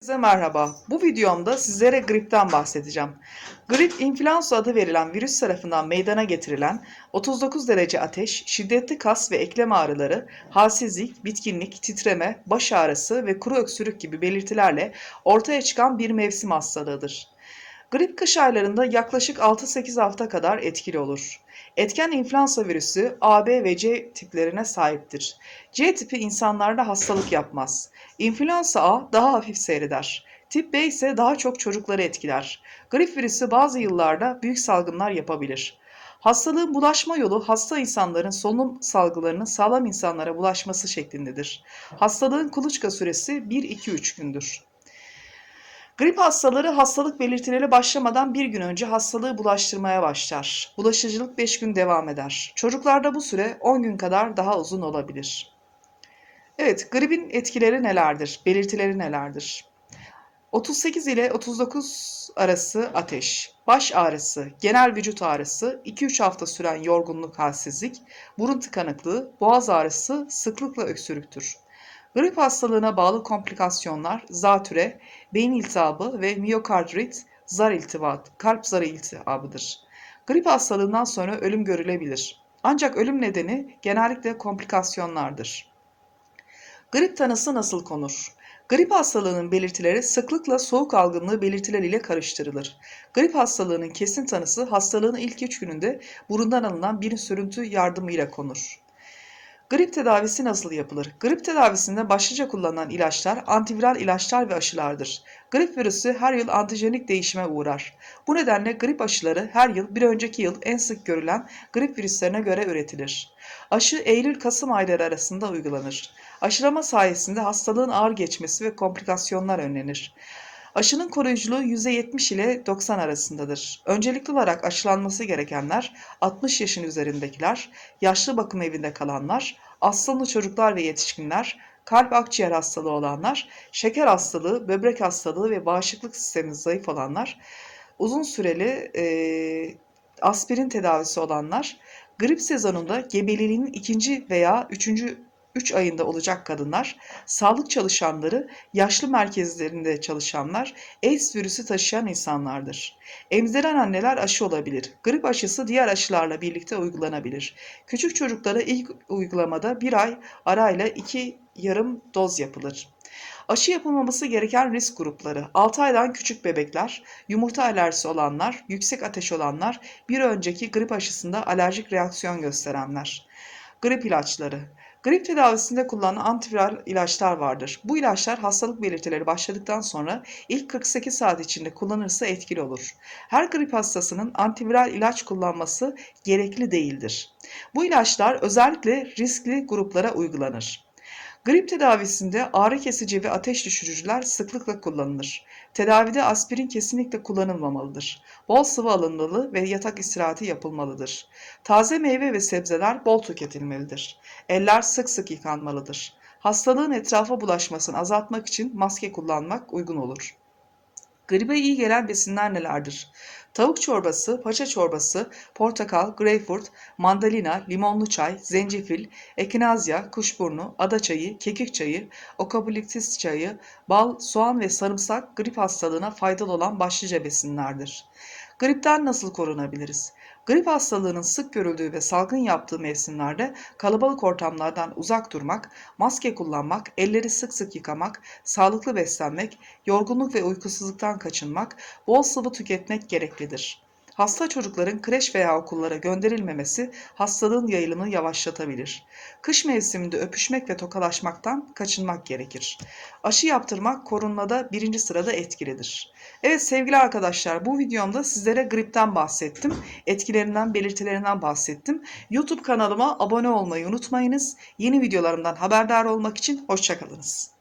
Herkese merhaba. Bu videomda sizlere gripten bahsedeceğim. Grip, influenza adı verilen virüs tarafından meydana getirilen 39 derece ateş, şiddetli kas ve eklem ağrıları, halsizlik, bitkinlik, titreme, baş ağrısı ve kuru öksürük gibi belirtilerle ortaya çıkan bir mevsim hastalığıdır. Grip kış aylarında yaklaşık 6-8 hafta kadar etkili olur. Etken influenza virüsü A, B ve C tiplerine sahiptir. C tipi insanlarda hastalık yapmaz. İnfluenza A daha hafif seyreder. Tip B ise daha çok çocukları etkiler. Grip virüsü bazı yıllarda büyük salgınlar yapabilir. Hastalığın bulaşma yolu hasta insanların solunum salgılarının sağlam insanlara bulaşması şeklindedir. Hastalığın kuluçka süresi 1-2-3 gündür. Grip hastaları hastalık belirtileri başlamadan bir gün önce hastalığı bulaştırmaya başlar. Bulaşıcılık 5 gün devam eder. Çocuklarda bu süre 10 gün kadar daha uzun olabilir. Evet, gripin etkileri nelerdir? Belirtileri nelerdir? 38 ile 39 arası ateş, baş ağrısı, genel vücut ağrısı, 2-3 hafta süren yorgunluk, halsizlik, burun tıkanıklığı, boğaz ağrısı, sıklıkla öksürüktür. Grip hastalığına bağlı komplikasyonlar, zatüre, beyin iltihabı ve miyokardit, zar iltihabı, kalp zarı iltihabıdır. Grip hastalığından sonra ölüm görülebilir. Ancak ölüm nedeni genellikle komplikasyonlardır. Grip tanısı nasıl konur? Grip hastalığının belirtileri sıklıkla soğuk algınlığı belirtileriyle karıştırılır. Grip hastalığının kesin tanısı hastalığın ilk 3 gününde burundan alınan bir sürüntü yardımıyla konur. Grip tedavisi nasıl yapılır? Grip tedavisinde başlıca kullanılan ilaçlar antiviral ilaçlar ve aşılardır. Grip virüsü her yıl antijenik değişime uğrar. Bu nedenle grip aşıları her yıl bir önceki yıl en sık görülen grip virüslerine göre üretilir. Aşı Eylül-Kasım ayları arasında uygulanır. Aşılama sayesinde hastalığın ağır geçmesi ve komplikasyonlar önlenir. Aşının koruyuculuğu %70 ile 90 arasındadır. Öncelikli olarak aşılanması gerekenler 60 yaşın üzerindekiler, yaşlı bakım evinde kalanlar, astımlı çocuklar ve yetişkinler, kalp akciğer hastalığı olanlar, şeker hastalığı, böbrek hastalığı ve bağışıklık sistemi zayıf olanlar, uzun süreli e, aspirin tedavisi olanlar, grip sezonunda gebeliğinin ikinci veya üçüncü 3 ayında olacak kadınlar, sağlık çalışanları, yaşlı merkezlerinde çalışanlar, AIDS virüsü taşıyan insanlardır. Emziren anneler aşı olabilir. Grip aşısı diğer aşılarla birlikte uygulanabilir. Küçük çocuklara ilk uygulamada bir ay arayla iki yarım doz yapılır. Aşı yapılmaması gereken risk grupları 6 aydan küçük bebekler, yumurta alerjisi olanlar, yüksek ateş olanlar, bir önceki grip aşısında alerjik reaksiyon gösterenler. Grip ilaçları Grip tedavisinde kullanılan antiviral ilaçlar vardır. Bu ilaçlar hastalık belirtileri başladıktan sonra ilk 48 saat içinde kullanırsa etkili olur. Her grip hastasının antiviral ilaç kullanması gerekli değildir. Bu ilaçlar özellikle riskli gruplara uygulanır. Grip tedavisinde ağrı kesici ve ateş düşürücüler sıklıkla kullanılır. Tedavide aspirin kesinlikle kullanılmamalıdır. Bol sıvı alınmalı ve yatak istirahati yapılmalıdır. Taze meyve ve sebzeler bol tüketilmelidir. Eller sık sık yıkanmalıdır. Hastalığın etrafa bulaşmasını azaltmak için maske kullanmak uygun olur. Gribe iyi gelen besinler nelerdir? Tavuk çorbası, paça çorbası, portakal, greyfurt, mandalina, limonlu çay, zencefil, ekinazya, kuşburnu, ada çayı, kekik çayı, okabiliptis çayı, bal, soğan ve sarımsak grip hastalığına faydalı olan başlıca besinlerdir. Gripten nasıl korunabiliriz? Grip hastalığının sık görüldüğü ve salgın yaptığı mevsimlerde kalabalık ortamlardan uzak durmak, maske kullanmak, elleri sık sık yıkamak, sağlıklı beslenmek, yorgunluk ve uykusuzluktan kaçınmak, bol sıvı tüketmek gereklidir. Hasta çocukların kreş veya okullara gönderilmemesi hastalığın yayılımını yavaşlatabilir. Kış mevsiminde öpüşmek ve tokalaşmaktan kaçınmak gerekir. Aşı yaptırmak korunmada birinci sırada etkilidir. Evet sevgili arkadaşlar bu videomda sizlere gripten bahsettim. Etkilerinden, belirtilerinden bahsettim. YouTube kanalıma abone olmayı unutmayınız. Yeni videolarımdan haberdar olmak için hoşçakalınız.